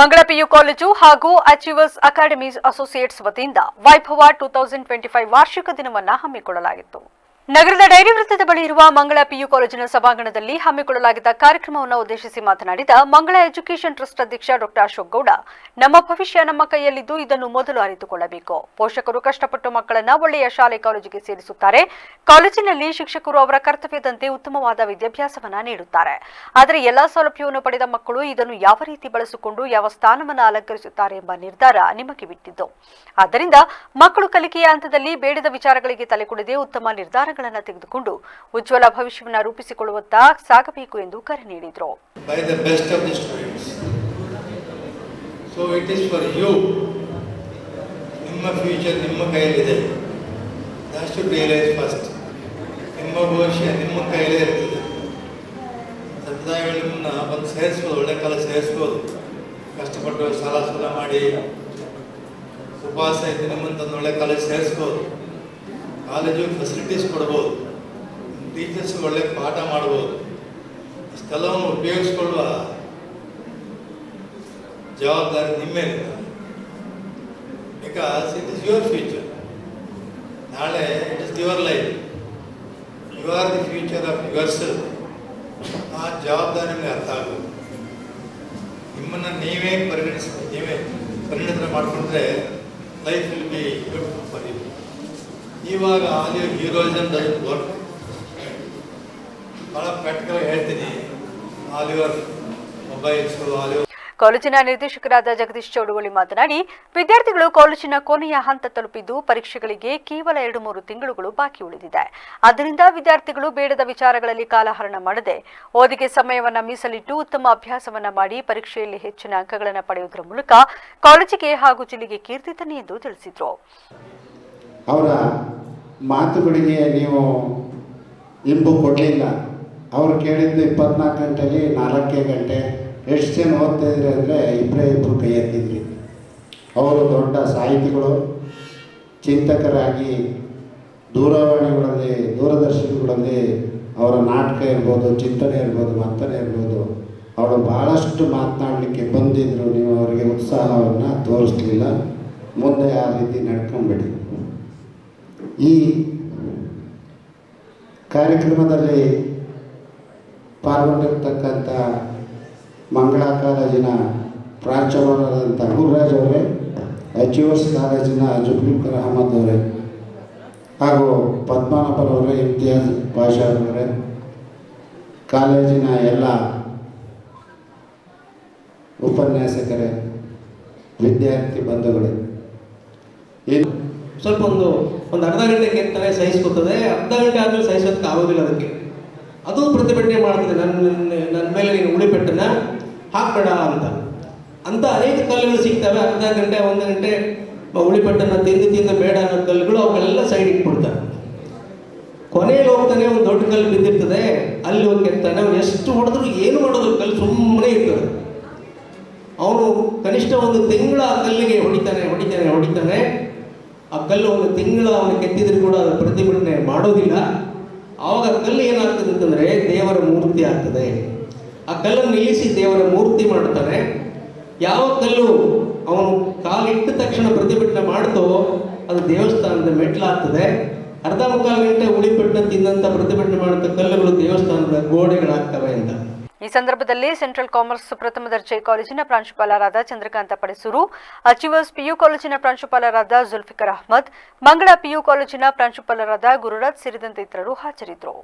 ಮಂಗಳ PU college ಹಾಗೂ achievers academies associates ವತಿಯಿಂದ Vaibhava two thousand twenty five ವಾರ್ಷಿಕ ದಿನವನ್ನು ಹಮ್ಮಿಕೊಳ್ಳಲಾಗಿತ್ತು. ನಗರದ ಡೈರಿ ವೃತ್ತದ ಬಳಿ ಇರುವ ಮಂಗಳ ಪಿಯು ಕಾಲೇಜಿನ ಸಭಾಂಗಣದಲ್ಲಿ ಹಮ್ಮಿಕೊಳ್ಳಲಾಗಿದ್ದ ಕಾರ್ಯಕ್ರಮವನ್ನು ಉದ್ದೇಶಿಸಿ ಮಾತನಾಡಿದ ಮಂಗಳ ಎಜುಕೇಷನ್ ಟ್ರಸ್ಟ್ ಅಧ್ಯಕ್ಷ ಡಾಕ್ಟರ್ ಅಶೋಕ್ ಗೌಡ, ನಮ್ಮ ಭವಿಷ್ಯ ನಮ್ಮ ಕೈಯಲ್ಲಿದ್ದು ಇದನ್ನು ಮೊದಲು ಅರಿತುಕೊಳ್ಳಬೇಕು. ಪೋಷಕರು ಕಷ್ಟಪಟ್ಟು ಮಕ್ಕಳನ್ನ ಒಳ್ಳೆಯ ಶಾಲೆ, ಕಾಲೇಜಿಗೆ ಸೇರಿಸುತ್ತಾರೆ. ಕಾಲೇಜಿನಲ್ಲಿ ಶಿಕ್ಷಕರು ಅವರ ಕರ್ತವ್ಯದಂತೆ ಉತ್ತಮವಾದ ವಿದ್ಯಾಭ್ಯಾಸವನ್ನ ನೀಡುತ್ತಾರೆ. ಆದರೆ ಎಲ್ಲಾ ಸೌಲಭ್ಯವನ್ನು ಪಡೆದ ಮಕ್ಕಳು ಇದನ್ನು ಯಾವ ರೀತಿ ಬಳಸಿಕೊಂಡು ಯಾವ ಸ್ಥಾನವನ್ನು ಅಲಂಕರಿಸುತ್ತಾರೆ ಎಂಬ ನಿರ್ಧಾರ ನಿಮಗೆ ಬಿಟ್ಟಿದ್ದು. ಆದ್ದರಿಂದ ಮಕ್ಕಳು ಕಲಿಕೆಯ ಹಂತದಲ್ಲಿ ಬೇಡದ ವಿಚಾರಗಳಿಗೆ ತಲೆಕೊಡದೆ ಉತ್ತಮ ನಿರ್ಧಾರಗಳನ್ನು ತೆಗೆದುಕೊಂಡು ಉಜ್ವಲ ಭವಿಷ್ಯವನ್ನು ರೂಪಿಸಿಕೊಳ್ಳುವತ್ತ ಸಾಗಬೇಕು ಎಂದು ಕರೆ ನೀಡಿದರು. So it is for you. ನಿಮ್ಮ ಫ್ಯೂಚರ್ ನಿಮ್ಮ ಕೈಯಲ್ಲಿದೆ. ದಟ್ ಶುಡ್ ರಿಯಲೈಸ್ ಫಸ್ಟ್ ನಿಮ್ಮ ಭವಿಷ್ಯ ನಿಮ್ಮ ಕೈಯಲ್ಲೇ ಇರ್ತದೆ. ಸಂಪ್ರದಾಯಗಳನ್ನ ಬಂದು ಸೇರಿಸ್ಬೋದು, ಒಳ್ಳೆ ಕಾಲ ಸೇರಿಸ್ಬೋದು. ಕಷ್ಟಪಟ್ಟು ಸಾಲ ಸಾಲ ಮಾಡಿ, ಉಪವಾಸ ಇದ್ದು ನಿಮ್ಮಂತ ಒಳ್ಳೆ ಕಾಲ ಸೇರಿಸ್ಬೋದು. ಕಾಲೇಜು ಫೆಸಿಲಿಟೀಸ್ ಕೊಡ್ಬೋದು ಟೀಚರ್ಸ್ ಒಳ್ಳೆ ಪಾಠ ಮಾಡ್ಬೋದು, ಇಷ್ಟೆಲ್ಲವನ್ನು ಉಪಯೋಗಿಸ್ಕೊಳ್ಳುವ ಜವಾಬ್ದಾರಿ ನಿಮ್ಮೇಲಿದೆ. Because it is your future ನಾಳೆ it is your life you are the future of yourself ಆ ಜವಾಬ್ದಾರಿ ನಿಮಗೆ ಅರ್ಥ ಆಗ್ಬೋದು ನಿಮ್ಮನ್ನು ನೀವೇ ಪರಿಗಣಿಸ, ನೀವೇ ಪರಿಣಿತ ಮಾಡಿಕೊಂಡ್ರೆ life will be good for you ಇವಾಗ ಆಲ್ ಯುವರ್ ಹೀರೋಯಿಸಮ್ ವರ್ಕ್. ಭಾಳ ಪ್ರಾಕ್ಟಿಕಲ್ ಹೇಳ್ತೀನಿ. ಆಲಿವರ್ ಮೊಬೈಲ್ಸು ಆಲ್ ಕಾಲೇಜಿನ ನಿರ್ದೇಶಕರಾದ ಜಗದೀಶ್ ಚೌಡುವಳಿ ಮಾತನಾಡಿ ವಿದ್ಯಾರ್ಥಿಗಳು ಕಾಲೇಜಿನ ಕೊನೆಯ ಹಂತ ತಲುಪಿದ್ದು ಪರೀಕ್ಷೆಗಳಿಗೆ ಕೇವಲ ಎರಡು ಮೂರು ತಿಂಗಳುಗಳು ಬಾಕಿ ಉಳಿದಿದೆ. ಆದ್ದರಿಂದ ವಿದ್ಯಾರ್ಥಿಗಳು ಬೇಡದ ವಿಚಾರಗಳಲ್ಲಿ ಕಾಲಹರಣ ಮಾಡದೆ ಓದಿಗೆ ಸಮಯವನ್ನ ಮೀಸಲಿಟ್ಟು ಉತ್ತಮ ಅಭ್ಯಾಸವನ್ನ ಮಾಡಿ ಪರೀಕ್ಷೆಯಲ್ಲಿ ಹೆಚ್ಚಿನ ಅಂಕಗಳನ್ನು ಪಡೆಯುವುದರ ಮೂಲಕ ಕಾಲೇಜಿಗೆ ಹಾಗೂ ಜಿಲ್ಲೆಗೆ ಕೀರ್ತಿ ತನ್ನಿ ಎಂದು ತಿಳಿಸಿದರು. ಅವರ ಮಾತುಗಳಿಗೆ ನೀವು ಇಂಬು ಕೊಡಲಿಲ್ಲ. ಅವರು ಕೇಳಿದ್ದು ಇಪ್ಪತ್ನಾಲ್ಕು ಗಂಟೆಯಲ್ಲಿ ನಾಲ್ಕೇ ಗಂಟೆ. ಎಷ್ಟು ಜನ ಓದ್ತಾ ಇದ್ರಿ ಅಂದರೆ ಇಬ್ಬರೇ ಇಬ್ಬರು ಕೈ ಎತ್ತಿದ್ರಿ. ಅವರು ದೊಡ್ಡ ಸಾಹಿತಿಗಳು, ಚಿಂತಕರಾಗಿ ದೂರವಾಣಿಗಳಲ್ಲಿ, ದೂರದರ್ಶನಗಳಲ್ಲಿ ಅವರ ನಾಟಕ ಇರ್ಬೋದು, ಚಿಂತನೆ ಇರ್ಬೋದು, ಮಂಥನೆ ಇರ್ಬೋದು. ಅವರು ಭಾಳಷ್ಟು ಮಾತನಾಡಲಿಕ್ಕೆ ಬಂದಿದ್ದರು ನೀವು ಅವರಿಗೆ ಉತ್ಸಾಹವನ್ನು ತೋರಿಸ್ಲಿಲ್ಲ. ಮುಂದೆ ಆ ರೀತಿ ನಡ್ಕೊಂಬೇಡಿ ಈ ಕಾರ್ಯಕ್ರಮದಲ್ಲಿ ಪಾಲ್ಗೊಂಡಿರ್ತಕ್ಕಂಥ ಮಂಗಳಾ ಕಾಲೇಜಿನ ಪ್ರಾಂಶುಪಾಲರಾದಂಥ ಗುರುರಾಜ್ ಅವರೇ ಅಚೀವರ್ಸ್ ಕಾಲೇಜಿನ ಜುಬ್ಲಿಕರ್ ಅಹಮದ್ ಅವರೇ, ಹಾಗೂ ಪದ್ಮನಾಭರವರೇ ಇಮ್ತಿಯಾಜ್ ಭಾಷಾ ಅವರೇ, ಕಾಲೇಜಿನ ಎಲ್ಲ ಉಪನ್ಯಾಸಕರೇ, ವಿದ್ಯಾರ್ಥಿ ಬಂಧುಗಳೇ. ಇದು ಸ್ವಲ್ಪ ಒಂದು ಒಂದು ಅರ್ಧ ಗಂಟೆ ಕೆತ್ತನೆ ಸಹಿಸ್ಕೊತದೆ, ಅರ್ಧ ಗಂಟೆ ಆದ್ಮೇಲೆ ಸಹಿಸೋದಕ್ಕೆ ಆಗೋದಿಲ್ಲ ಅದಕ್ಕೆ. ಅದು ಪ್ರತಿಭಟನೆ ಮಾಡ್ತದೆ ನನ್ನ ನನ್ನ- ಮೇಲೆ ನೀನು ಉಳಿಪೆಟ್ಟನ್ನ ಹಾಕಬೇಡ ಅಂತ. ಅಂತ ಅನೇಕ ಕಲ್ಲುಗಳು ಸಿಗ್ತವೆ. ಅರ್ಧ ಗಂಟೆ, ಒಂದು ಗಂಟೆ ಉಳಿಪೆಟ್ಟನ್ನು ತಿಂದು ತಿಂದು ಬೇಡ ಅನ್ನೋ ಕಲ್ಲುಗಳು ಅವುಗಳೆಲ್ಲ ಸೈಡ್ ಇಟ್ಬಿಡ್ತಾರೆ. ಕೊನೆಯಲ್ಲಿ ಹೋಗ್ತಾನೆ ಒಂದು ದೊಡ್ಡ ಕಲ್ಲು ಬಿದ್ದಿರ್ತದೆ. ಅಲ್ಲಿ ಹೋಗಿ ಕೆತ್ತಾನೆ. ಅವ್ನು ಎಷ್ಟು ಹೊಡೆದ್ರು ಏನು ಮಾಡೋದು ಕಲ್ಲು ಸುಮ್ಮನೆ ಇರ್ತದೆ. ಅವನು ಕನಿಷ್ಠ ಒಂದು ತಿಂಗಳ ಕಲ್ಲಿಗೆ ಹೊಡಿತಾನೆ ಹೊಡಿತಾನೆ ಹೊಡಿತಾನೆ. ಆ ಕಲ್ಲು ಒಂದು ತಿಂಗಳ ಅವನು ಕೆತ್ತಿದ್ರು ಕೂಡ ಅದು ಪ್ರತಿಭಟನೆ ಮಾಡೋದಿಲ್ಲ. ಆವಾಗ ಕಲ್ಲು ಏನಾಗ್ತದೆ ಅಂತಂದರೆ ದೇವರ ಮೂರ್ತಿ ಆಗ್ತದೆ. ಆ ಕಲ್ಲನ್ನು ನಿಲ್ಲಿಸಿ ದೇವರ ಮೂರ್ತಿ ಮಾಡ್ತಾರೆ ಯಾವ ಕಲ್ಲು ಅವನು ಕಾಲಿಟ್ಟ ತಕ್ಷಣ ಪ್ರತಿಭಟನೆ ಮಾಡ್ತೋ ಅದು ದೇವಸ್ಥಾನದ ಮೆಟ್ಲಾಗ್ತದೆ. ಅರ್ಧ ಮುಕ್ಕಾಲು ಗಂಟೆ ಉಳಿಪೆಟ್ಟು ತಿಂದಂಥ ಪ್ರತಿಭಟನೆ ಮಾಡಿದ ಕಲ್ಲುಗಳು ದೇವಸ್ಥಾನದ ಗೋಡೆಗಳಾಗ್ತವೆ ಅಂತ. ಈ ಸಂದರ್ಭದಲ್ಲಿ ಸೆಂಟ್ರಲ್ ಕಾಮರ್ಸ್ ಪ್ರಥಮ ದರ್ಜೆ ಕಾಲೇಜಿನ ಪ್ರಾಂಶುಪಾಲರಾದ ಚಂದ್ರಕಾಂತ ಪಡಿಸೂರು ಅಚೀವರ್ಸ್ ಪಿಯು ಕಾಲೇಜಿನ ಪ್ರಾಂಶುಪಾಲರಾದ ಜುಲ್ಫಿಕರ್ ಅಹಮದ್, ಮಂಗಳ ಪಿಯು ಕಾಲೇಜಿನ ಪ್ರಾಂಶುಪಾಲರಾದ ಗುರುರಾಜ್ ಸೇರಿದಂತೆ ಇತರರು ಹಾಜರಿದ್ದರು.